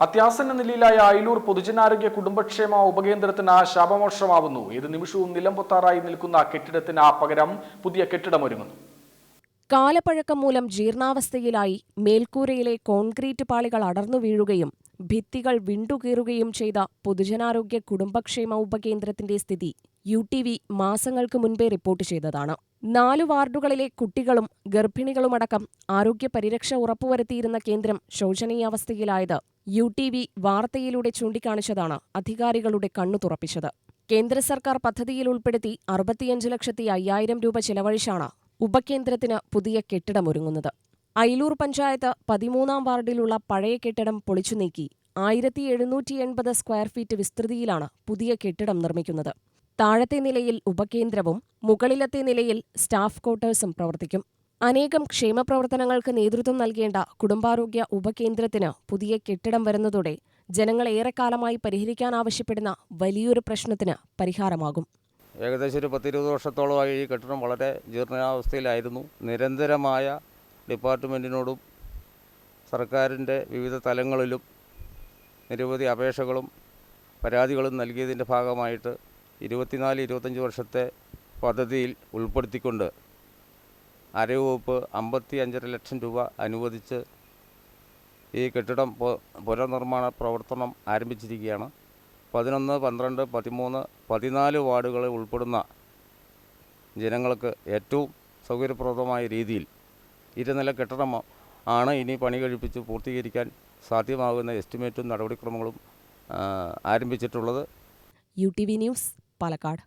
അത്യാസന്ന നിലയിലായ അയിലൂർ പൊതുജനാരോഗ്യ കുടുംബക്ഷേമ ഉപകേന്ദ്രത്തിന് ശാപമോക്ഷമാവുന്നു ഏത് നിമിഷവും നിലംപൊത്താറായി നിൽക്കുന്ന കെട്ടിടത്തിന് പകരം പുതിയ കെട്ടിടമൊരുങ്ങുന്നു. കാലപ്പഴക്കം മൂലം ജീർണാവസ്ഥയിലായി മേൽക്കൂരയിലെ കോൺക്രീറ്റ് പാളികൾ അടർന്നു വീഴുകയും ഭിത്തികൾ വിണ്ടുകീറുകയും ചെയ്ത പൊതുജനാരോഗ്യ കുടുംബക്ഷേമ ഉപകേന്ദ്രത്തിന്റെ സ്ഥിതി യു ടി വി മാസങ്ങൾക്ക് മുൻപേ റിപ്പോർട്ട് ചെയ്തതാണ്. നാലു വാർഡുകളിലെ കുട്ടികളും ഗർഭിണികളുമടക്കം ആരോഗ്യ പരിരക്ഷ ഉറപ്പുവരുത്തിയിരുന്ന കേന്ദ്രം ശോചനീയാവസ്ഥയിലായത് യു ടി വി വാർത്തയിലൂടെ ചൂണ്ടിക്കാണിച്ചതാണ് അധികാരികളുടെ കണ്ണു തുറപ്പിച്ചത്. കേന്ദ്ര സർക്കാർ പദ്ധതിയിൽ ഉൾപ്പെടുത്തി അറുപത്തിയഞ്ച് ലക്ഷത്തി അയ്യായിരം രൂപ ചെലവഴിച്ചാണ് ഉപകേന്ദ്രത്തിന് പുതിയ കെട്ടിടമൊരുങ്ങുന്നത് അയിലൂർ പഞ്ചായത്ത് പതിമൂന്നാം വാർഡിലുള്ള പഴയ കെട്ടിടം പൊളിച്ചു നീക്കി ആയിരത്തി എഴുന്നൂറ്റി എൺപത് സ്ക്വയർ ഫീറ്റ് വിസ്തൃതിയിലാണ് പുതിയ കെട്ടിടം നിർമ്മിക്കുന്നത്. താഴത്തെ നിലയിൽ ഉപകേന്ദ്രവും മുകളിലത്തെ നിലയിൽ സ്റ്റാഫ് ക്വാർട്ടേഴ്സും പ്രവർത്തിക്കും. അനേകം ക്ഷേമപ്രവർത്തനങ്ങൾക്ക് നേതൃത്വം നൽകേണ്ട കുടുംബാരോഗ്യ ഉപകേന്ദ്രത്തിന് പുതിയ കെട്ടിടം വരുന്നതോടെ ജനങ്ങൾ ഏറെക്കാലമായി പരിഹരിക്കാനാവശ്യപ്പെടുന്ന വലിയൊരു പ്രശ്നത്തിന് പരിഹാരമാകും. ഏകദേശം ഒരു പത്തിരുപത് വർഷത്തോളമായി ഈ കെട്ടിടം വളരെ ജീർണാവസ്ഥയിലായിരുന്നു. നിരന്തരമായ ഡിപ്പാർട്ട്മെന്റിനോടും സർക്കാരിന്റെ വിവിധ തലങ്ങളിലും നിരവധി അപേക്ഷകളും പരാതികളും നൽകിയതിന്റെ ഭാഗമായിട്ട് ഇരുപത്തിനാല് ഇരുപത്തഞ്ച് വർഷത്തെ പദ്ധതിയിൽ ഉൾപ്പെടുത്തിക്കൊണ്ട് ആരോഗ്യവകുപ്പ് അമ്പത്തി അഞ്ചര ലക്ഷം രൂപ അനുവദിച്ച് ഈ കെട്ടിടം പുനർനിർമ്മാണ പ്രവർത്തനം ആരംഭിച്ചിരിക്കുകയാണ്. പതിനൊന്ന് പന്ത്രണ്ട് പതിമൂന്ന് പതിനാല് വാർഡുകളെ ഉൾപ്പെടുന്ന ജനങ്ങൾക്ക് ഏറ്റവും സൗകര്യപ്രദമായ രീതിയിൽ ഇരുനില കെട്ടിടം ആണ് ഇനി പണി കഴിപ്പിച്ച് പൂർത്തീകരിക്കാൻ സാധ്യമാകുന്ന എസ്റ്റിമേറ്റും നടപടിക്രമങ്ങളും ആരംഭിച്ചിട്ടുള്ളത്. U T V news Palakkad.